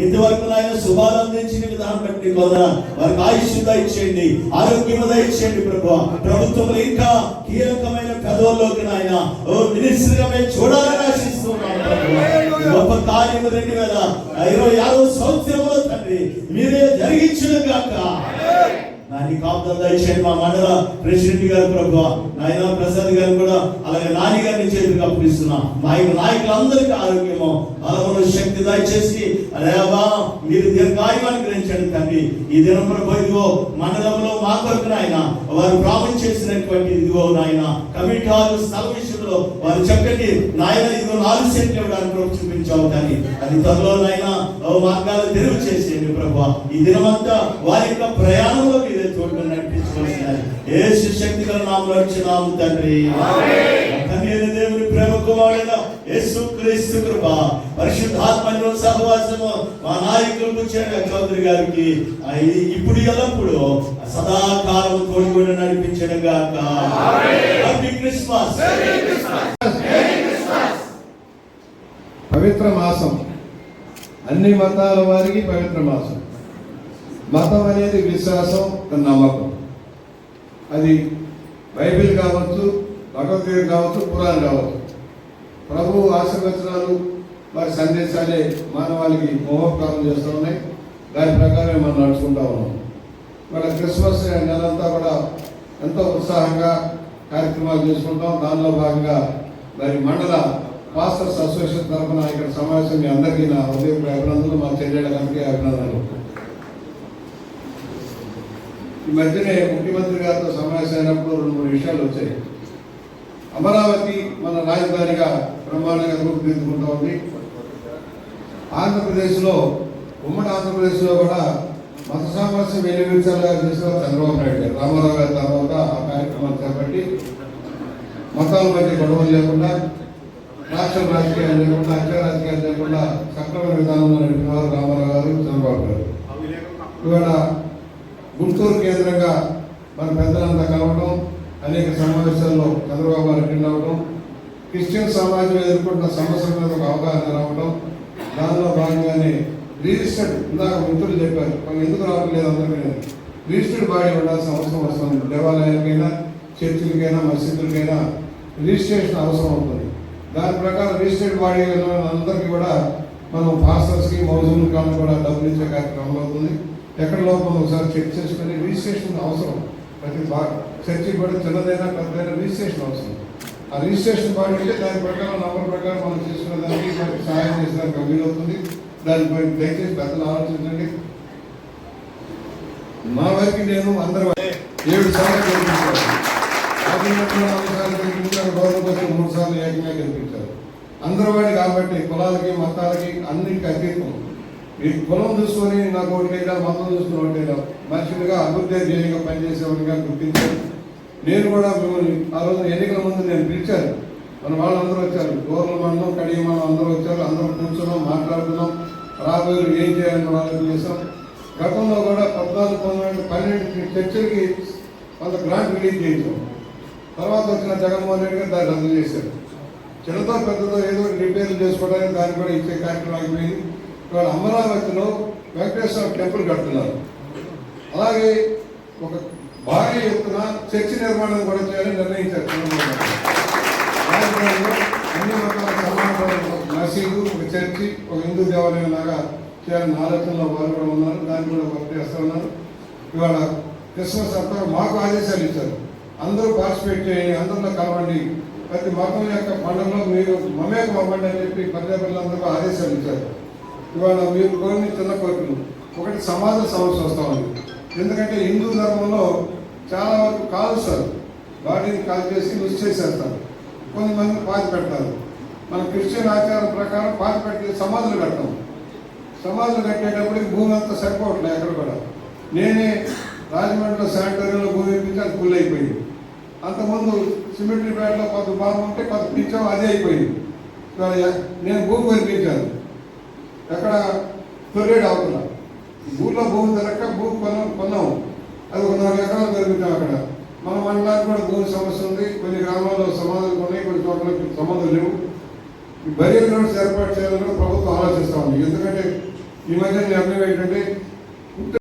ఇంతవరకు నాయన శుభాలు అందించిన విధానం పెట్టి కొందర వారికి ఆయుష్ దయచేయండి ఆరోగ్యం దయచేయండి ప్రభు. ప్రభుత్వంలో ఇంకా కీలకమైన కథల్లోకి నాయన ఓ మినిస్టర్గా మేము చూడాలని ఆశిస్తున్నాం గొప్ప కార్యము రెండు వేల ఇరవై ఆరో సంవత్సరంలో తండ్రి మీరే జరిగించిన కాక నాని కాపుదల దయచేయండి మా మండల ప్రెసిడెంట్ గారు ప్రభు. నాయన ప్రసాద్ గారు కూడా అలాగే నాయగారిని చేతులకు అప్పగిస్తున్నా. మా యొక్క నాయకులందరికీ ఆరోగ్యము బలమును శక్తి దయచేసి అదేవా మీరు దీర్ఘాయువు అనుగ్రహించండి తండ్రి. ఈ దినం ఇదిగో మండలంలో మా కొరకు నాయన వారు ప్రామిస్ చేసినటువంటి ఇదిగో నాయన కమిటీ హాల్ స్థల విషయంలో వారు చక్కటి నాయన ఇదిగో నాలుగు సెంట్లు ఇవ్వడానికి చూపించావు కానీ అది త్వరలో నాయన మార్గాలు తెరువు చేసేయండి ప్రభు. ఈ దినమంతా వారి యొక్క ప్రయాణంలో మీరే తోడుగా నడిపించవలసినది ఏ శక్తి గల వచ్చినాము తండ్రి క్రీస్తు కృప పరిశుద్ధాత్మ సహవాసము మా నాయకులు చౌదరి గారికి ఇప్పుడు ఎల్లప్పుడు సదాకాలం తోడుగా నడిపించడం గాక. హ్యాపీ క్రిస్మస్ పవిత్ర మాసం. అన్ని మతాల వారికి పవిత్ర మాసం. మతం అనేది విశ్వాసం నమ్మకం. అది బైబిల్ కావచ్చు భగవద్గీత కావచ్చు పురాణం కావచ్చు. ప్రభు ఆశీర్వచనాలు వారి సందేశాలే మానవాళికి మోహోపకారం చేస్తూ ఉన్నాయి. దాని ప్రకారమే మనం నడుచుకుంటా ఉన్నాం. మన క్రిస్మస్ నెలంతా కూడా ఎంతో ఉత్సాహంగా కార్యక్రమాలు చేసుకుంటాం. దానిలో భాగంగా మరి మండల పాస్టర్స్ అసోసియేషన్ తరఫున ఇక్కడ సమావేశం మీ అందరికీ నా ఉదయం అభినందనలు మా చర్యల కమిటీ అభినందనలు. ఈ మధ్యనే ముఖ్యమంత్రి గారితో సమావేశం అయినప్పుడు రెండు మూడు విషయాలు వచ్చాయి. అమరావతి మన రాజధానిగా బ్రహ్మాండంగా రూపుదిద్దుకుంటూ ఉంది. ఆంధ్రప్రదేశ్లో ఉమ్మడి ఆంధ్రప్రదేశ్లో కూడా మత సామరస్యం వెలిగించాలని చేసిన చంద్రబాబు నాయుడు గారు. రామారావు గారి తర్వాత ఆ కార్యక్రమాన్ని చేపట్టి మతాల మధ్య గొడవలు లేకుండా రాష్ట్ర రాజకీయాలు లేకుండా అక్షర రాజకీయాలు లేకుండా సక్రమ విధానంలో నడిపినవారు రామారావు గారు చంద్రబాబు గారు. ఇవాళ గుంటూరు కేంద్రంగా మన పెద్దలంతా అనేక సమావేశాల్లో చంద్రబాబు గారు అటెండ్ అవ్వడం క్రిస్టియన్ సమాజం ఎదుర్కొంటున్న సమస్యల మీద ఒక అవగాహన రావడం దానిలో భాగంగానే రిజిస్టర్డ్ ఇందాక మిత్రులు చెప్పారు మనం ఎందుకు రావట్లేదు అందరికీ? రిజిస్టర్డ్ బాడీ ఉండాల్సిన అవసరం వస్తుంది దేవాలయాలకైనా చర్చిలకైనా మసీదులకైనా రిజిస్ట్రేషన్ అవసరం ఉంటుంది దాని ప్రకారం రిజిస్టర్డ్ బాడీ అందరికీ కూడా మనం పాస్టర్స్కి మౌజులు కానీ కూడా డబ్బులు ఇచ్చే కార్యక్రమం అవుతుంది. ఎక్కడ లోపల ఒకసారి చెక్ చేసుకుని రిజిస్ట్రేషన్ అవసరం. ప్రతి బా చర్చి కూడా చిన్నదైనా పెద్దదైనా రిజిస్ట్రేషన్ అవసరం. ఆ రిజిస్ట్రేషన్ బాడీ అంటే దాని ప్రకారం నంబర్ ప్రకారం మనం చేసుకున్న దానికి మనకి సహాయం చేసేదానికి వీలవుతుంది. దానిపై దయచేసి పెద్దలు ఆలోచించండి. మా వరకు నేను అందరి ఏడు సార్లు గెలిపించాను నాలుగు వచ్చి మూడు సార్లు ఏకంగా కనిపించారు అందరి వాడి కాబట్టి కులాలకి మతాలకి అన్నిటికీ అతీతం. ఈ కులం చూసుకొని నాకు ఓట్లేదా మతం చూసుకుని ఓట్లేదా మనుషులుగా అభివృద్ధి ధ్యేయంగా పనిచేసేవాడిగా గుర్తించారు. నేను కూడా మిమ్మల్ని ఆ రోజు ఎన్నికల ముందు నేను పిలిచాను. మన వాళ్ళందరూ వచ్చారు. గోర్ల మండలం కడియ మండలం అందరూ వచ్చారు. అందరూ కూర్చున్నాం మాట్లాడుతున్నాం రాబోయే ఏం చేయాలని వాళ్ళకి చేసాం గతంలో కూడా పద్నాలుగు పంతొమ్మిది పన్నెండు చర్చలకి కొంత గ్రాంట్ రిలీజ్ చేయించాం. తర్వాత వచ్చిన జగన్మోహన్ రెడ్డి గారు దాన్ని రద్దు చేశారు. చిన్నతో పెద్దతో ఏదో రిపేర్లు చేసుకోవడానికి దాన్ని కూడా ఇచ్చే కార్యక్రమం అయిపోయింది ఇవాళ అమరావతిలో వెంకటేశ్వర టెంపుల్ కడుతున్నారు. అలాగే ఒక భారీ ఎత్తున చర్చి నిర్మాణం కూడా చేయాలని నిర్ణయించారు అన్ని మతాల సమానమైన మసీదు ఒక చర్చి ఒక హిందూ దేవాలయం లాగా చేయాలని ఆలోచనలో వారు కూడా ఉన్నారు. దాన్ని కూడా వర్క్ చేస్తూ ఉన్నారు. ఇవాళ క్రిస్మస్ అంతా మాకు ఆదేశాలు ఇచ్చారు. అందరూ పార్టిసిపేట్ చేయండి అందరిలో కలవండి. ప్రతి మతం యొక్క పండుగలో మీరు మమేకం అవ్వండి అని చెప్పి పర్యాటకులందరూ ఆదేశాలు ఇచ్చారు. ఇవాళ మీరు కోరిన చిన్న కోరికలు ఒకటి సమాజ సమస్య వస్తూ ఉంది. ఎందుకంటే హిందూ ధర్మంలో చాలా వరకు కాలుస్తారు బాడీని కాల్ చేసి మిస్ చేసేస్తారు. కొంతమంది పాతి పెడతారు. మన క్రిస్టియన్ ఆచారం ప్రకారం పాతి పెట్టి సమాధులు కడతాం. సమాధులు కట్టేటప్పటికి భూమి అంతా సరిపోవట్లేదు ఎక్కడ కూడా. నేనే రాజమండ్రిలో శానిటరీలో భూమి ఇప్పించి అది ఫుల్ అయిపోయింది. అంతకుముందు సిమెంట్రీ ప్యాడ్లో కొంత భాగం ఉంటే కొంత పిచ్చాం అదే అయిపోయింది. నేను భూమి కొనిపించాను. ఎక్కడ తొర్రేడు అవుతున్నా. ఊళ్ళో భూమి దొరక్క భూమి కొన్నాం కొన్నాం. అది ఒక నాలుగు ఎకరాలు దొరుకుతాం అక్కడ. మన మండలానికి కూడా భూమి సమస్య ఉంది. కొన్ని గ్రామాల్లో సమాధులు ఉన్నాయి కొన్ని చోట్ల సమాధులు లేవు. ఈ బరియల్ రోడ్స్ ఏర్పాటు చేయాలని ప్రభుత్వం ఆలోచిస్తా ఉంది. ఎందుకంటే ఈ మధ్య నిర్ణయం ఏంటంటే